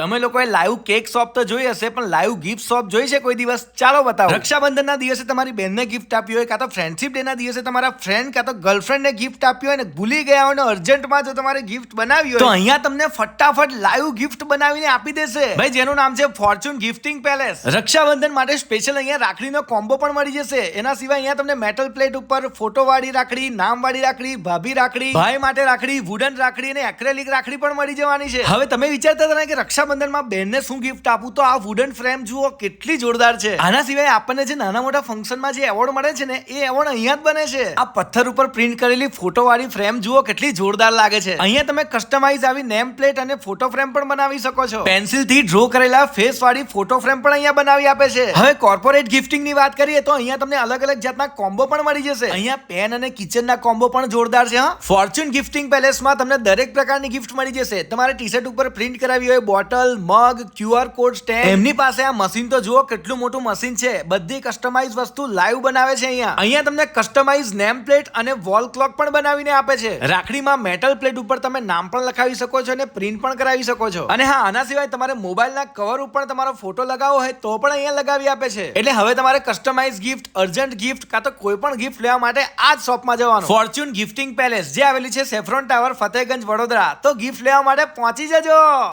તમે લોકોએ live cake shop તો જોઈ હશે પણ લાઈવ ગિફ્ટ શોપ જોઈ છે કોઈ દિવસ? ચાલો બતાવો. રક્ષાબંધનના દિવસે તમારી બેનને ગિફ્ટ આપી હોય કાં તો ફ્રેન્ડશિપ ડેના દિવસે તમારા ફ્રેન્ડ કાં તો ગર્લફ્રેન્ડને ગિફ્ટ આપી હોય ને ભૂલી ગયા હોય ને અર્જન્ટમાં જો તમારે ગિફ્ટ બનાવી હોય તો અહીંયા તમને ફટાફટ લાઈવ ગિફ્ટ બનાવીને આપી દેશે. ભાઈ જેનું નામ છે ફોર્ચ્યુન ગિફ્ટિંગ પેલેસ રક્ષાબંધન માટે સ્પેશિયલ અહીંયા રાખડીનો કોમ્બો પણ મળી જશે. એના સિવાય અહીંયા તમને મેટલ પ્લેટ ઉપર ફોટો વાળી રાખડી નામ વાળી રાખડી ભાભી રાખડી ભાઈ માટે રાખડી વુડન રાખડી અને એક્રેલિક રાખડી પણ મળી જવાની છે. હવે તમે વિચારતા હતા કે કે રક્ષાબંધનમાં બહેનને શું ગિફ્ટ આપું? તો આ વુડન ફ્રેમ જુઓ, કેટલી જોરદાર છે. આના સિવાય આપણને જે નાના મોટા ફંક્શનમાં જે એવોર્ડ મળે છે ને, એ એવોર્ડ અહીંયા જ બને છે. આ પથ્થર ઉપર પ્રિન્ટ કરેલી ફોટો વાળી ફ્રેમ જુઓ, કેટલી જોરદાર લાગે છે. અહીંયા તમે કસ્ટમાઇઝ આવી નેમ પ્લેટ અને ફોટો ફ્રેમ પણ બનાવી શકો છો. પેન્સિલથી ડ્રો કરેલા ફેસ વાળી ફોટો ફ્રેમ પણ અહીંયા બનાવી આપે છે. હવે કોર્પોરેટ ગિફ્ટિંગની વાત કરીએ, તો અહીંયા તમને અલગ અલગ જાતના કોમ્બો પણ મળી જશે. અહીંયા પેન અને કિચન ના કોમ્બો પણ જોરદાર છે, હા. ફોર્ચ્યુન ગિફ્ટિંગ પેલેસમાં તમને દરેક પ્રકારની ગિફ્ટ મળી જશે. તમારે ટી શર્ટ ઉપર પ્રિન્ટ કરાવી હોય bottle mug QR code stand એમની પાસે આ મશીન તો જુઓ, કેટલું મોટું મશીન છે. બધી કસ્ટમાઇઝ વસ્તુ લાઈવ બનાવે છે અહીંયા. અહીંયા તમને કસ્ટમાઇઝ નેમ પ્લેટ અને વોલ ક્લોક પણ બનાવીને આપે છે. રાખડીમાં મેટલ પ્લેટ ઉપર તમે નામ પણ લખાવી શકો છો અને પ્રિન્ટ પણ કરાવી શકો છો. અને હા, આના સિવાય તમારે મોબાઈલના કવર ઉપર તમારો ફોટો લગાવો હોય તો પણ અહીંયા લગાવી આપે છે. એટલે હવે તમારે કસ્ટમાઇઝ ગિફ્ટ અર્જન્ટ ગિફ્ટ કાં તો કોઈ પણ ગિફ્ટ લેવા માટે આ જ શોપમાં જવાનું. ફોર્ચ્યુન ગિફ્ટિંગ પેલેસ જે આવેલી છે સેફ્રોન ટાવર ફતેહગંજ વડોદરા તો ગિફ્ટ લેવા માટે પહોંચી જજો!